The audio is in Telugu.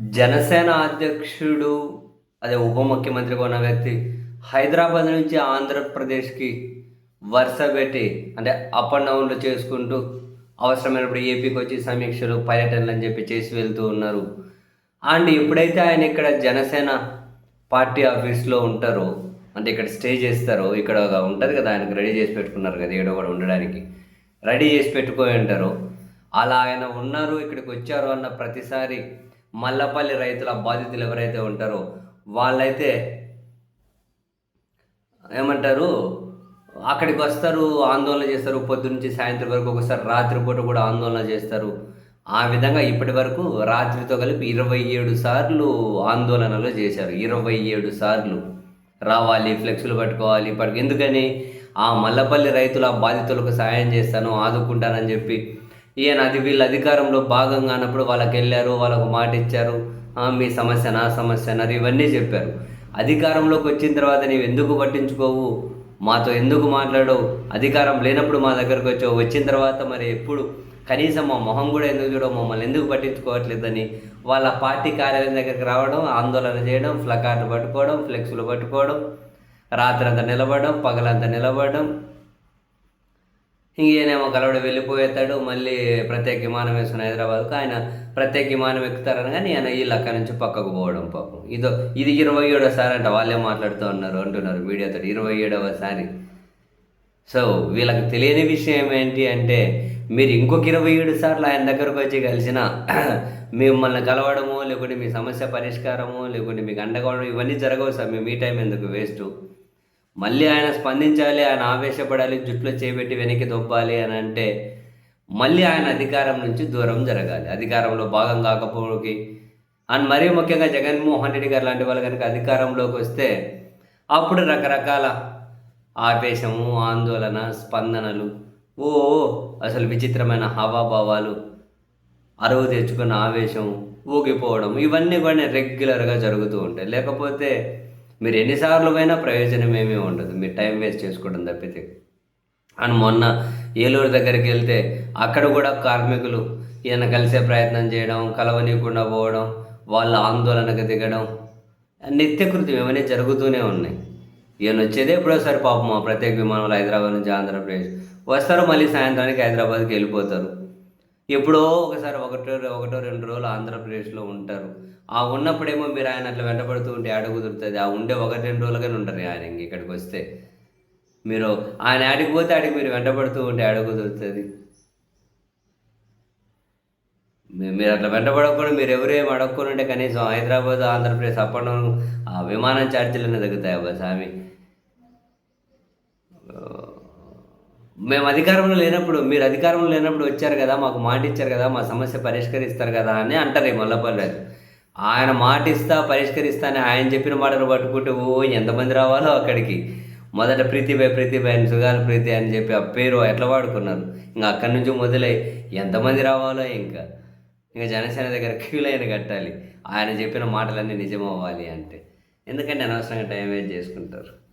జనసేన అధ్యక్షుడు అదే ఉప ముఖ్యమంత్రిగా ఉన్న వ్యక్తి హైదరాబాద్ నుంచి ఆంధ్రప్రదేశ్కి వరుస పెట్టి అంటే అప్ అండ్ డౌన్లు చేసుకుంటూ అవసరమైనప్పుడు ఏపీకి వచ్చి సమీక్షలు పర్యటనలు అని చెప్పి చేసి వెళ్తూ ఉన్నారు. అండ్ ఎప్పుడైతే ఆయన ఇక్కడ జనసేన పార్టీ ఆఫీస్లో ఉంటారో అంటే ఇక్కడ స్టే చేస్తారో ఇక్కడ ఉంటుంది కదా ఆయనకు రెడీ చేసి పెట్టుకున్నారు కదా ఇక్కడ కూడా ఉండడానికి రెడీ చేసి పెట్టుకొని ఉంటారు అలా ఆయన ఉన్నారు ఇక్కడికి వచ్చారు అన్న ప్రతిసారి మల్లపల్లి రైతుల బాధితులు ఎవరైతే ఉంటారో వాళ్ళైతే ఏమంటారు అక్కడికి వస్తారు ఆందోళన చేస్తారు పొద్దునుంచి సాయంత్రం వరకు ఒకసారి రాత్రిపూట కూడా ఆందోళన చేస్తారు. ఆ విధంగా ఇప్పటి వరకు రాత్రితో కలిపి ఇరవై ఏడు సార్లు ఆందోళనలు చేశారు. ఇరవై ఏడు సార్లు. రావాలి ఫ్లెక్సులు పట్టుకోవాలి పట్టుకు ఎందుకని? ఆ మల్లపల్లి రైతుల బాధితులకు సాయం చేస్తాను ఆదుకుంటానని చెప్పి ఈయన అది వీళ్ళ అధికారంలో భాగంగా అన్నప్పుడు వాళ్ళకి వెళ్ళారు వాళ్ళకు మాట ఇచ్చారు. మీ సమస్య నా సమస్య అన్నారు. ఇవన్నీ చెప్పారు. అధికారంలోకి వచ్చిన తర్వాత నీవు ఎందుకు పట్టించుకోవు? మాతో ఎందుకు మాట్లాడవు? అధికారం లేనప్పుడు మా దగ్గరకు వచ్చావు. వచ్చిన తర్వాత మరి ఎప్పుడు? కనీసం మా మొహం కూడా ఎందుకు చూడవు? మమ్మల్ని ఎందుకు పట్టించుకోవట్లేదని వాళ్ళ పార్టీ కార్యాలయం దగ్గరికి రావడం ఆందోళన చేయడం ఫ్లకార్లు పట్టుకోవడం ఫ్లెక్సులు పట్టుకోవడం రాత్రంతా నిలబడడం పగలంతా నిలబడడం ఇంకేనేమో కలవడు వెళ్ళిపోయేతాడు మళ్ళీ ప్రత్యేక విమానం వేసుకుని హైదరాబాద్కు. ఆయన ప్రత్యేక విమానం ఎక్కుతారని కానీ ఆయన వీళ్ళు అక్కడి నుంచి పక్కకు పోవడం పాపం. ఇదో ఇది ఇరవై ఏడోసారి అంట వాళ్ళే మాట్లాడుతూ ఉన్నారు అంటున్నారు మీడియాతో ఇరవై ఏడవసారి సో వీళ్ళకి తెలియని విషయం ఏంటి అంటే మీరు ఇంకొక ఇరవై ఏడు సార్లు ఆయన దగ్గరకు వచ్చి కలిసిన మిమ్మల్ని కలవడము లేకుంటే మీ సమస్య పరిష్కారము లేకుంటే మీకు అండగా ఇవన్నీ జరగవు సార్. మీ మీ టైం ఎందుకు వేస్ట్? మళ్ళీ ఆయన స్పందించాలి ఆయన ఆవేశపడాలి జుట్లో చేపెట్టి వెనక్కి దొబ్బాలి అని అంటే మళ్ళీ ఆయన అధికారం నుంచి దూరం జరగాలి. అధికారంలో భాగం కాకపోవడానికి అండ్ మరీ ముఖ్యంగా జగన్మోహన్ రెడ్డి గారు లాంటి వాళ్ళు కనుక అధికారంలోకి వస్తే అప్పుడు రకరకాల ఆవేశము ఆందోళన స్పందనలు ఓ అసలు విచిత్రమైన హావాభావాలు అరువు తెచ్చుకున్న ఆవేశం ఊగిపోవడం ఇవన్నీ కూడా రెగ్యులర్గా జరుగుతూ ఉంటాయి. లేకపోతే మీరు ఎన్నిసార్లు పోయినా ప్రయోజనం ఏమీ ఉండదు. మీరు టైం వేస్ట్ చేసుకోవడం తప్పితే. అండ్ మొన్న ఏలూరు దగ్గరికి వెళ్తే అక్కడ కూడా కార్మికులు ఈయన కలిసే ప్రయత్నం చేయడం కలవనీయకుండా పోవడం వాళ్ళ ఆందోళనకు దిగడం నిత్యకృత్యం ఏమైనా జరుగుతూనే ఉన్నాయి. ఈయన వచ్చేదే ఎప్పుడోసారి పాపం ప్రత్యేక విమానంలో హైదరాబాద్ నుంచి ఆంధ్రప్రదేశ్. వస్తారు మళ్ళీ సాయంత్రానికి హైదరాబాద్కి వెళ్ళిపోతారు. ఎప్పుడో ఒకసారి ఒకటో ఒకటో రెండు రోజులు ఆంధ్రప్రదేశ్లో ఉంటారు. ఆ ఉన్నప్పుడేమో మీరు ఆయన అట్లా వెంటబడుతూ ఉంటే ఆడ కుదురుతుంది? ఆ ఉండే ఒకటి రెండు రోజులుగానే ఉంటారు ఆయన ఇంక ఇక్కడికి వస్తే. మీరు ఆయన ఆడికి పోతే ఆడికి మీరు వెంటబడుతూ ఉంటే ఆడ కుదురుతుంది? మీరు అట్లా వెంటబడకుండా మీరు ఎవరేం అడగకుండా ఉంటే కనీసం హైదరాబాద్ ఆంధ్రప్రదేశ్ అప్ డౌన్ ఆ విమానం ఛార్జీలనే తగ్గుతాయి అబ్బా స్వామి మేము అధికారంలో లేనప్పుడు మీరు అధికారంలో లేనప్పుడు వచ్చారు కదా మాకు మాట ఇచ్చారు కదా మా సమస్య పరిష్కరిస్తారు కదా అని అంటారు ఈ మల్లపల్లి ఆయన మాట ఇస్తా పరిష్కరిస్తా అని ఆయన చెప్పిన మాటలు పట్టుకుంటే ఓ ఎంతమంది రావాలో అక్కడికి. మొదట ప్రీతిపై ప్రీతిపై అని సుగాల ప్రీతి అని చెప్పి ఆ పేరు ఎట్లా వాడుకున్నారు? ఇంకా అక్కడి నుంచి మొదలై ఎంతమంది రావాలో ఇంకా. ఇంకా జనసేన దగ్గర క్యూలైన కట్టాలి. ఆయన చెప్పిన మాటలన్నీ నిజం అవ్వాలి అంటే. ఎందుకంటే అనవసరంగా టైం వేస్ట్ చేసుకుంటారు.